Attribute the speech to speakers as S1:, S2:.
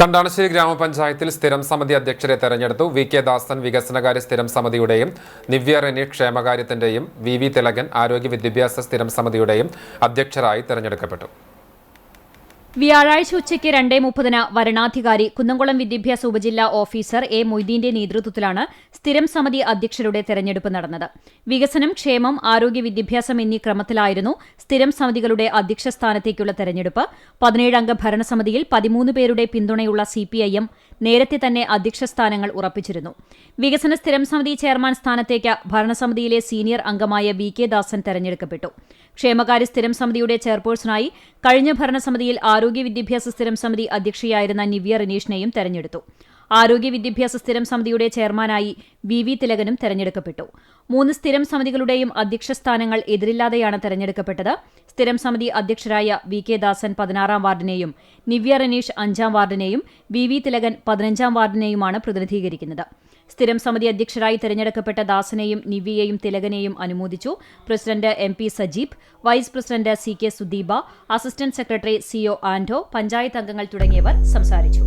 S1: കണ്ടാണശ്ശേരി ഗ്രാമപഞ്ചായത്തിൽ സ്ഥിരം സമിതി അധ്യക്ഷരെ തെരഞ്ഞെടുത്തു. വി കെ ദാസൻ വികസനകാര്യ സ്ഥിരം സമിതിയുടെയും നിവ്യ റെനി ക്ഷേമകാര്യത്തിന്റെയും വി വി തിലകൻ ആരോഗ്യ വിദ്യാഭ്യാസ സ്ഥിരം സമിതിയുടെയും അധ്യക്ഷരായി തെരഞ്ഞെടുക്കപ്പെട്ടു.
S2: വ്യാഴാഴ്ച ഉച്ചയ്ക്ക് രണ്ടേ മുപ്പതിന് വരണാധികാരി കുന്നംകുളം വിദ്യാഭ്യാസ ഉപജില്ലാ ഓഫീസർ എ മൊയ്തീന്റെ നേതൃത്വത്തിലാണ് സ്ഥിരം സമിതി അധ്യക്ഷരുടെ തെരഞ്ഞെടുപ്പ് നടന്നത്. വികസനം ക്ഷേമം ആരോഗ്യ വിദ്യാഭ്യാസം എന്നീ ക്രമത്തിലായിരുന്നു സ്ഥിരം സമിതികളുടെ അധ്യക്ഷ സ്ഥാനത്തേക്കുള്ള തെരഞ്ഞെടുപ്പ്. പതിനേഴംഗ ഭരണസമിതിയിൽ പതിമൂന്ന് പേരുടെ പിന്തുണയുള്ള സിപിഐഎം നേരത്തെ തന്നെ അധ്യക്ഷ സ്ഥാനങ്ങൾ ഉറപ്പിച്ചിരുന്നു. വികസന സ്ഥിരം സമിതി ചെയർമാൻ സ്ഥാനത്തേക്ക് ഭരണസമിതിയിലെ സീനിയർ അംഗമായ വി കെ ദാസൻ തെരഞ്ഞെടുക്കപ്പെട്ടു. ക്ഷേമകാര്യ സ്ഥിരം സമിതിയുടെ ചെയർപേഴ്സണായി കഴിഞ്ഞ ഭരണസമിതിയിൽ ആരോഗ്യ വിദ്യാഭ്യാസ സ്ഥിരം സമിതി അധ്യക്ഷയായിരുന്ന നിവ്യ റിനീഷിനെയും തെരഞ്ഞെടുത്തു. ആരോഗ്യ വിദ്യാഭ്യാസ സ്ഥിരം സമിതിയുടെ ചെയർമാനായി വി വി തിലകനും തെരഞ്ഞെടുക്കപ്പെട്ടു. മൂന്ന് സ്ഥിരം സമിതികളുടെയും അധ്യക്ഷ സ്ഥാനങ്ങൾ എതിരില്ലാതെയാണ് തെരഞ്ഞെടുക്കപ്പെട്ടത്. സ്ഥിരം സമിതി അധ്യക്ഷരായ വി കെ ദാസൻ പതിനാറാം വാർഡിനെയും നിവ്യ റനീഷ് അഞ്ചാം വാർഡിനെയും വി വി തിലകൻ പതിനഞ്ചാം വാർഡിനെയുമാണ് പ്രതിനിധീകരിക്കുന്നത്. സ്ഥിരം സമിതി അധ്യക്ഷരായി തെരഞ്ഞെടുക്കപ്പെട്ട ദാസനെയും നിവ്യയെയും തിലകനെയും അനുമോദിച്ചു president M P Sajeeb vice president C K Sudeepa assistant secretary C O Anto panchayat അംഗങ്ങൾ തുടങ്ങിയവർ സംസാരിച്ചു.